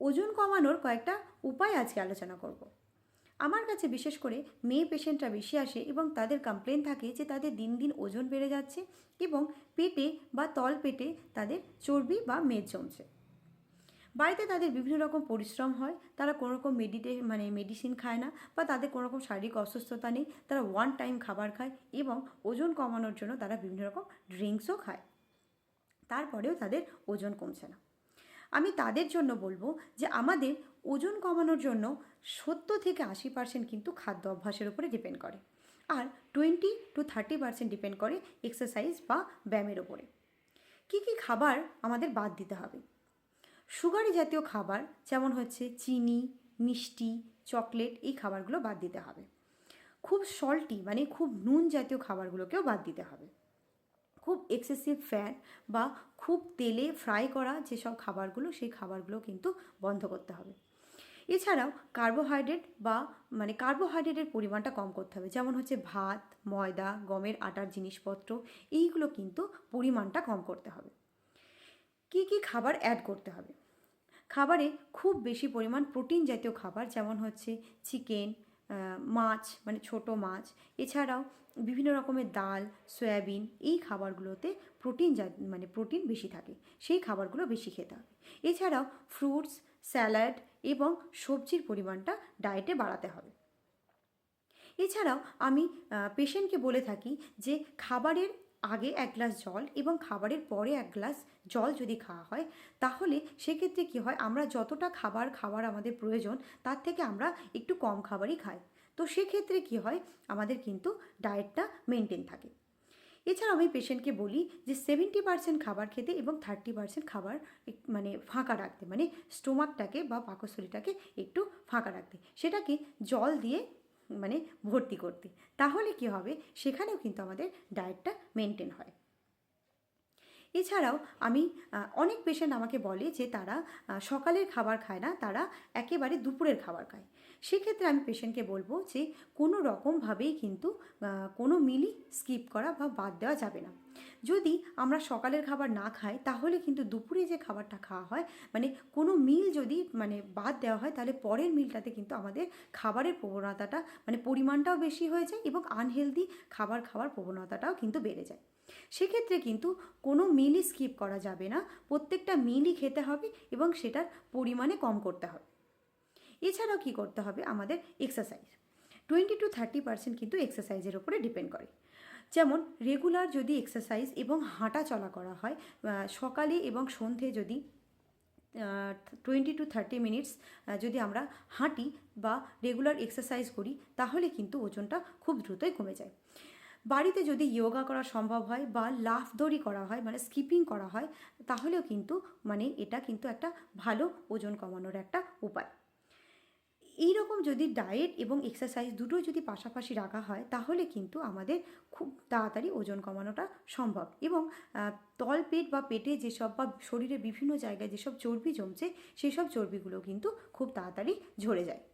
ওজন কমানোর কয়েকটা উপায় আজকে আলোচনা করব। আমার কাছে বিশেষ করে মেয়ে পেশেন্টরা বেশি আসে এবং তাদের কমপ্লেন থাকে যে তাদের দিন দিন ওজন বেড়ে যাচ্ছে এবং পেটে বা তল পেটে তাদের চর্বি বা মেদ জমছে। বাড়িতে তাদের বিভিন্ন রকম পরিশ্রম হয়, তারা কোনো রকম মেডিটে মানে মেডিসিন খায় না বা তাদের কোনো রকম শারীরিক অসুস্থতা নেই, তারা ওয়ান টাইম খাবার খায় এবং ওজন কমানোর জন্য তারা বিভিন্ন রকম ড্রিঙ্কসও খায়। তারপরেও তাদের ওজন কমছে না। আমি তাদের জন্য বলব যে আমাদের ওজন কমানোর জন্য সত্তর থেকে আশি পার্সেন্ট কিন্তু খাদ্য অভ্যাসের উপরে ডিপেন্ড করে। আর twenty to thirty percent depend করে এক্সারসাইজ বা ব্যায়ামের ওপরে কী কী খাবার আমাদের বাদ দিতে হবে? সুগারি জাতীয় খাবার যেমন হচ্ছে চিনি, মিষ্টি, চকলেট এই খাবারগুলো বাদ দিতে হবে। খুব সল্টি মানে খুব নুন জাতীয় খাবারগুলোকেও বাদ দিতে হবে। খুব এক্সেসিভ ফ্যাট বা খুব তেলে ফ্রাই করা যেসব খাবারগুলো, সেই খাবারগুলো কিন্তু বন্ধ করতে হবে। এছাড়াও কার্বোহাইড্রেট বা মানে কার্বোহাইড্রেটের পরিমাণটা কম করতে হবে। যেমন হচ্ছে ভাত, ময়দা, গমের আটার জিনিসপত্র, এইগুলো কিন্তু পরিমাণটা কম করতে হবে। কী কী খাবার অ্যাড করতে হবে? খাবারে খুব বেশি পরিমাণ প্রোটিন জাতীয় খাবার, যেমন হচ্ছে চিকেন মাছ মানে ছোট মাছ। এছাড়াও বিভিন্ন রকমের ডাল, সয়াবিন এই খাবারগুলোতে প্রোটিন যা মানে প্রোটিন বেশি থাকে। সেই খাবারগুলো বেশি খেতে হবে। এছাড়াও ফ্রুটস, স্যালাড এবং সবজির পরিমাণটা ডায়েটে বাড়াতে হবে। এছাড়াও আমি পেশেন্টকে বলে থাকি যে খাবারের আগে এক গ্লাস জল এবং খাবারের পরে এক গ্লাস জল যদি খাওয়া হয়, তাহলে সেক্ষেত্রে কী হয়? আমরা যতটা খাবার খাবার আমাদের প্রয়োজন, তার থেকে আমরা একটু কম খাবারই খাই। তো সেক্ষেত্রে কী হয়? আমাদের কিন্তু ডায়েটটা মেনটেন থাকে। এছাড়া আমি পেশেন্টকে বলি যে সেভেন্টি পার্সেন্ট খাবার খেতে এবং থার্টি পার্সেন্ট খাবার মানে ফাঁকা রাখতে মানে স্টোমাকটাকে বা পাকস্থলীটাকে একটু ফাঁকা রাখতে। সেটাকে জল দিয়ে মানে ভর্তি করতে। তাহলে কি হবে? সেখানেও কিন্তু আমাদের ডায়েটটা মেনটেন হয়। এছাড়াও আমি অনেক পেশেন্ট আমাকে বলে যে তারা সকালের খাবার খায় না, তারা একেবারে দুপুরের খাবার খায়। সেক্ষেত্রে আমি পেশেন্টকে বলব যে কোনো রকমভাবেই কিন্তু কোনো মিলই স্কিপ করা বা বাদ দেওয়া যাবে না। যদি আমরা সকালের খাবার না খাই, তাহলে কিন্তু দুপুরে যে খাবারটা খাওয়া হয় মানে কোনো মিল যদি মানে বাদ দেওয়া হয়, তাহলে পরের মিলটাতে কিন্তু আমাদের খাবারের প্রবণতাটা মানে পরিমাণটাও বেশি হয়ে যায় এবং আনহেলদি খাবার খাওয়ার প্রবণতাটাও কিন্তু বেড়ে যায়। সেক্ষেত্রে কিন্তু কোনো মিলই স্কিপ করা যাবে না। প্রত্যেকটা মিলই খেতে হবে এবং সেটার পরিমাণে কম করতে হবে। এছাড়াও কী করতে হবে? আমাদের exercise twenty to thirty percent কিন্তু এক্সারসাইজের ওপরে ডিপেন্ড করে। যেমন রেগুলার যদি এক্সারসাইজ এবং হাঁটা চলা করা হয় সকালে এবং সন্ধে যদি টোয়েন্টি টু থার্টি মিনিটস যদি আমরা হাঁটি বা রেগুলার এক্সারসাইজ করি, তাহলে কিন্তু ওজনটা খুব দ্রুতই কমে যায়। বাড়িতে যদি যোগা করা সম্ভব হয় বা লাফ দড়ি করা হয় মানে স্কিপিং করা হয়, তাহলেও কিন্তু মানে এটা কিন্তু একটা ভালো ওজন কমানোর একটা উপায়। এই রকম যদি ডায়েট এবং এক্সারসাইজ দুটো যদি পাশাপাশি রাখা হয়, তাহলে কিন্তু আমাদের খুব তাড়াতাড়ি ওজন কমানোটা সম্ভব। এবং তল পেট বা পেটে যেসব বা শরীরের বিভিন্ন জায়গায় যেসব চর্বি জমছে সেই সব চর্বিগুলো কিন্তু খুব তাড়াতাড়ি ঝরে যায়।